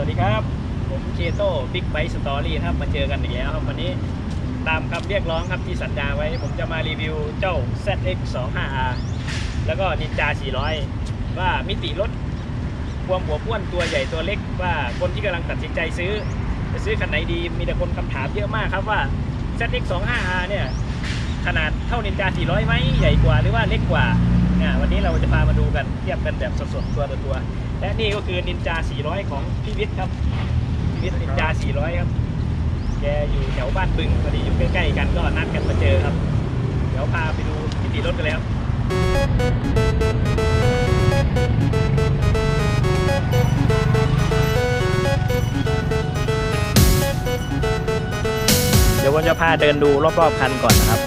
วัสดีครับ ผมเคโต้บิ๊กไบ e ์สตอรี่ครับมาเจอกันอีกแล้วครับวันนี้ตามคำเรียกร้องครับที่สัญญาไว้ ผมจะมารีวิวเจ้า ZX 2 5 R แล้วก็ Ninja 400 ว่ามิติรถความหัวพ้วนตัวใหญ่ตัวเล็กว่าคนที่กำลังตัดสินใจซื้อ จะซื้อคันไหนดีมีแต่คนคำถามเยอะมากครับว่า ZX 2 5 R เนี่ย ขนาดเท่า Ninja 400 ไหมใหญ่กว่าหรือว่าเล็กกว่าเนี่ยวันนี้เราจะพามาดูกันเทียบกันแบบสดๆตัวต่อตัว และนี่ก็คือ Ninja 400 ของพี่วิทย์ครับพี่วิทย์ Ninja 400 ครับ แกอยู่แถวบ้านบึงพอดีอยู่ใกล้ๆกันก็นัดกันมาเจอครับ เดี๋ยวพาไปดูมิติรถกันเลยครับเดี๋ยวผมจะพาเดินดูรอบๆคันก่อนนะครับ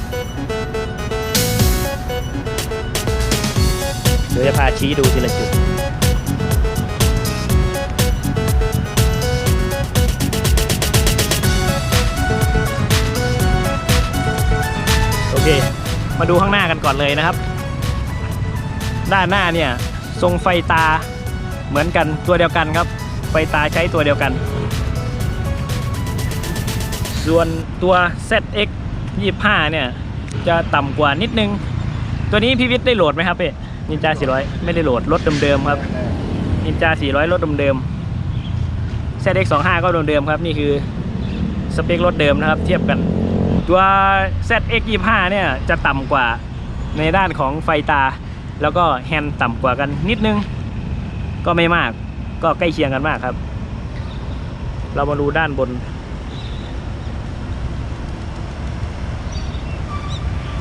เดี๋ยวจะพาชี้ดูทีละจุด เค มาดูข้างหน้ากันก่อนเลยนะครับ ด้านหน้าเนี่ยทรงไฟตาเหมือนกันตัวเดียวกันครับ ไฟตาใช้ตัวเดียวกัน ส่วนตัว ZX 25 เนี่ย จะต่ำกว่านิดนึง ตัวนี้พี่วิทย์ได้โหลดไหมครับเป้นินจา 400 ไม่ได้โหลดรถเดิมๆครับนินจา 400 รถเดิมๆ ZX 25 ก็เดิมๆครับ นี่คือสเปครถเดิมนะครับ เทียบกัน ตัว ZX 25 เนี่ยจะต่ำกว่าในด้านของไฟตา แล้วก็แฮนด์ต่ำกว่ากันนิดนึง ก็ไม่มากก็ใกล้เคียงกันมากครับ เรามาดูด้านบน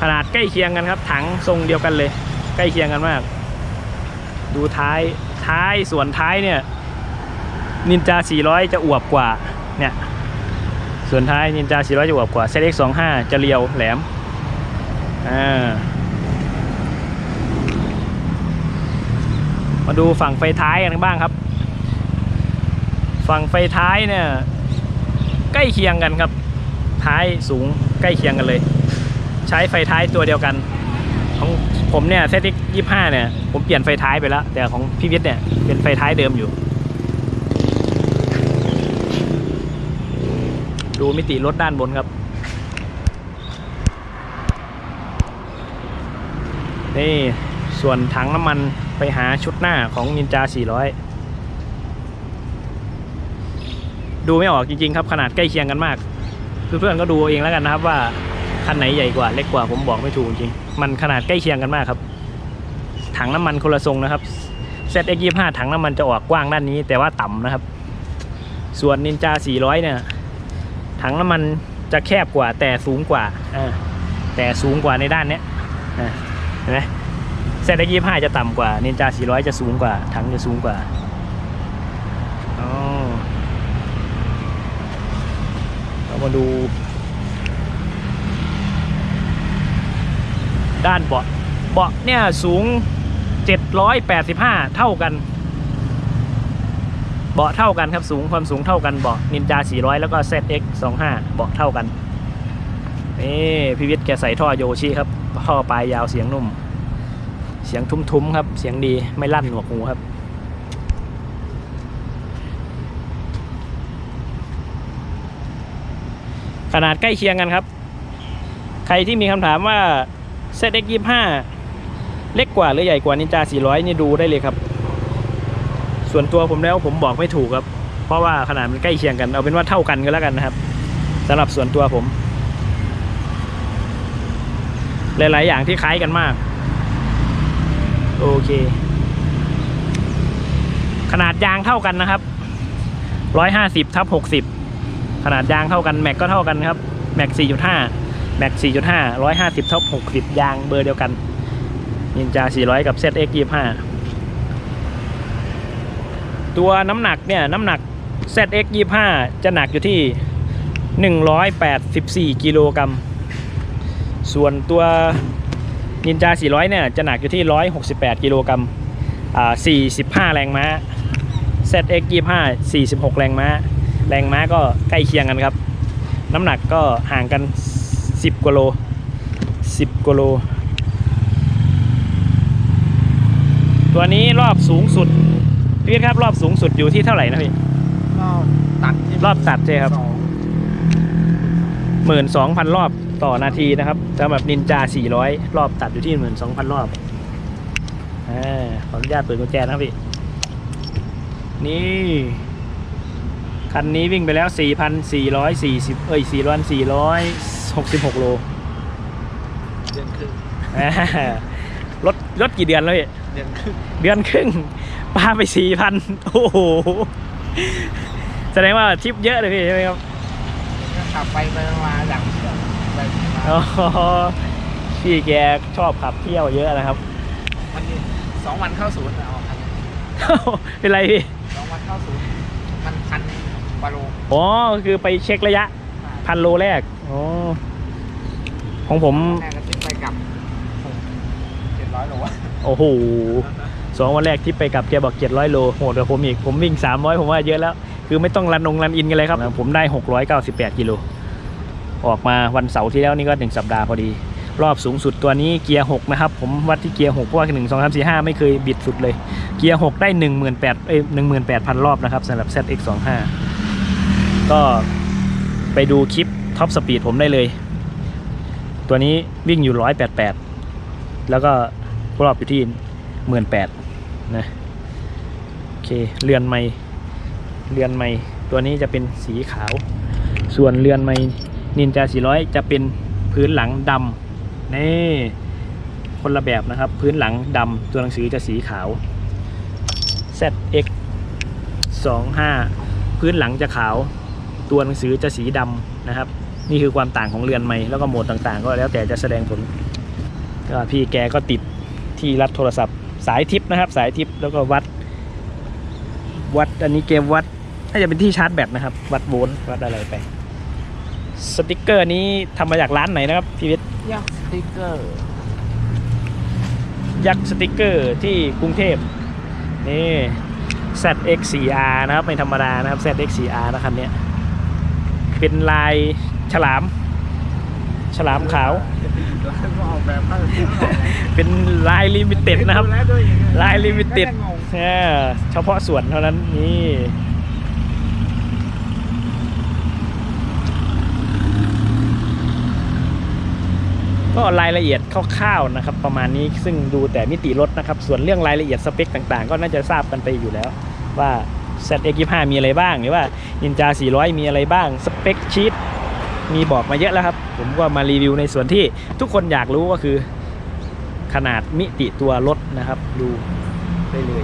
ขนาดใกล้เคียงกันครับ ถังทรงเดียวกันเลย ใกล้เคียงกันมาก ดูท้ายท้ายส่วนท้ายเนี่ยนินจา 400 จะอวบกว่าเนี่ย ส่วนท้ายนินจา400จะอวบกว่า ZX 25 จะเรียวแหลม อ่า มาดูฝั่งไฟท้ายกันบ้างครับ ฝั่งไฟท้ายเนี่ย ใกล้เคียงกันครับ ท้ายสูงใกล้เคียงกันเลย ใช้ไฟท้ายตัวเดียวกันของผมเนี่ยเซต X25 เนี่ย ผมเปลี่ยนไฟท้ายไปแล้ว แต่ของพี่วิทย์เนี่ยเป็นไฟท้ายเดิมอยู่ ดูมิติรถด้านบนครับ นี่ส่วนถังน้ำมันไปหาชุดหน้าของนินจา 400 ดูไม่ออกจริงๆครับ ขนาดใกล้เคียงกันมาก เพื่อนๆก็ดูเอาเองแล้วกันนะครับว่าคันไหนใหญ่กว่าเล็กกว่าผมบอกไม่ถูกจริง มันขนาดใกล้เคียงกันมากครับ ถังน้ำมันคนละทรงนะครับ ZX25 ถังน้ำมันจะออกกว้างด้านนี้ แต่ว่าต่ำนะครับ ส่วนนินจา 400 เนี่ย ถังน้ำมันจะแคบกว่าแต่สูงกว่าอ่าแต่สูงกว่าในด้านเนี้ยอ่าเห็นไหม ZX25 จะต่ำกว่านินจา400จะสูงกว่า ถังจะสูงกว่าอ๋อเรามาดู ด้านเบาะเบาะเนี่ยสูง 785 เท่ากัน เบาะเท่ากันครับสูงความสูงเท่ากันเบาะนินจา 400 แล้วก็ ZX 25 เบาะเท่ากันนี่พี่วิทย์แกใส่ท่อโยชิครับท่อปลายยาวเสียงนุ่ม เสียงทุ้มๆครับ เสียงดีไม่ลั่นหนวกหูครับขนาดใกล้เคียงกันครับ ใครที่มีคำถามว่า ZX 25 เล็กกว่าหรือใหญ่กว่านินจา 400 นี่ดูได้เลยครับ ส่วนตัวผมแล้วผมบอกไม่ถูกครับ เพราะว่าขนาดมันใกล้เคียงกัน เอาเป็นว่าเท่ากันก็แล้วกันนะครับสำหรับส่วนตัวผม หลาย ๆ อย่างที่คล้ายกันมาก โอเค ขนาดยางเท่ากันนะครับ150ทับ60ขนาดยางเท่ากันแม็กก็เท่ากันครับแม็ก4.5แม็ก4.5 150ทับ60ยางเบอร์เดียวกันนินจา400กับ ZX 25ตั ตัวน้ำหนักเนี่ยน้ำหนัก ZX 25จะหนักอยู่ที่ 184 กิโลกรัม ส่วนตัวนินจา 400 เนี่ยจะหนักอยู่ที่ 168 กิโลกรัมอ่า45 แรงม้า ZX 25 46 แรงม้า แรงม้าก็ใกล้เคียงกันครับ น้ำหนักก็ห่างกัน 10กว่าโล 10กว่าโล ตัวนี้รอบสูงสุด พี่วิทย์ครับรอบสูงสุดอยู่ที่เท่าไหร่นะพี่รอบตัดที่รอบตัดใช่ครับสองหมื่นสองพันรอบต่อนาทีนะครับสำหรับนินจาสี่ร้อยรอบตัดอยู่ที่หมื่นสองพันรอบอ่าขออนุญาตเปิดกุญแจนะครับพี่ นี่ คันนี้วิ่งไปแล้ว 4,440 เอ้ย 4,466 โล เดือนครึ่งอ่ารถรถกี่เดือนแล้วพี่ เดือนครึ่ง เดือนครึ่ง ปาไป4,000โอ้โห แสดงว่าทริปเยอะเลยพี่ใช่ไหมครับก็ขับไปไปมาดังเชื่อมไปมาอ๋อพี่แกชอบขับเที่ยวเยอะนะครับมันนี่สองวันเข้าศูนย์อะเอาคันนี้เป็นไรพี่สองวันเข้าศูนย์มันพันกว่าโลอ๋อคือไปเช็คระยะ พันโลแรกอ๋อของผมแม่ก็ติดไปกลับเจ็ดร้อยโลอะโอ้โห สองวันแรกที่ไปกับแกบอก700โลโหดกว่าผมอีกผมวิ่ง300ผมว่าเยอะแล้ว คือไม่ต้องรันนงรันอินกันเลยครับ ผมได้698กิโลออกมาวันเสาร์ที่แล้วนี่ก็หนึ่งสัปดาห์พอดี รอบสูงสุดตัวนี้เกียร์6นะครับ ผมวัดที่เกียร์6เพราะว่า1 2 3 4 5ไม่เคยบิดสุดเลย เกียร์6ได้18,000เอ้ย18,000รอบนะครับสำหรับ ZX25 ก็ไปดูคลิปท็อปสปีดผมได้เลย ตัวนี้วิ่งอยู่188แล้วก็รอบอยู่ที่18,000นะโอเคเรือนไม้เรือนไม้ตัวนี้จะเป็นสีขาว ส่วนเรือนไม้นินจา400 จะเป็นพื้นหลังดำนี่คนละแบบนะครับ พื้นหลังดำตัวหนังสือจะสีขาว ZX 25 พื้นหลังจะขาว ตัวหนังสือจะสีดำนะครับ นี่คือความต่างของเรือนไม้แล้วก็โหมดต่างๆ ก็แล้วแต่จะแสดงผลก็พี่แกก็ติดที่รัดโทรศัพท์ สายทิปนะครับ สายทิปแล้วก็วัด วัดอันนี้เกมวัดน่าจะเป็นที่ชาร์จแบตนะครับ วัดโวลต์วัดอะไรไป สติกเกอร์นี้ทำมาจากร้านไหนนะครับพี่วิทย์ยักษ์สติ๊กเกอร์ ยักษ์สติกเกอร์ที่กรุงเทพนี่ ZX4R นะครับไม่ธรรมดานะครับ ZX4R นะคันเนี้ยเป็นลายฉลาม ฉลามขาว ร้านก็ออกแบบให้เป็นลายลิมิเต็ดนะครับดูแลด้วยอย่างเงี้ยลายลิมิเต็ดก็ยังงงเออเฉพาะส่วนเท่านั้นนี่ก็รายละเอียดคร่าวๆนะครับ ประมาณนี้ซึ่งดูแต่มิติรถนะครับ ส่วนเรื่องรายละเอียดสเปคต่างๆ ก็น่าจะทราบกันไปอยู่แล้ว ว่า ZX25 มีอะไรบ้างหรือว่า Ninja 400 มีอะไรบ้าง สเปคชีตมีบอกมาเยอะแล้วครับ ผมก็มารีวิวในส่วนที่ทุกคนอยากรู้ก็คือขนาดมิติตัวรถนะครับ ดูได้เลย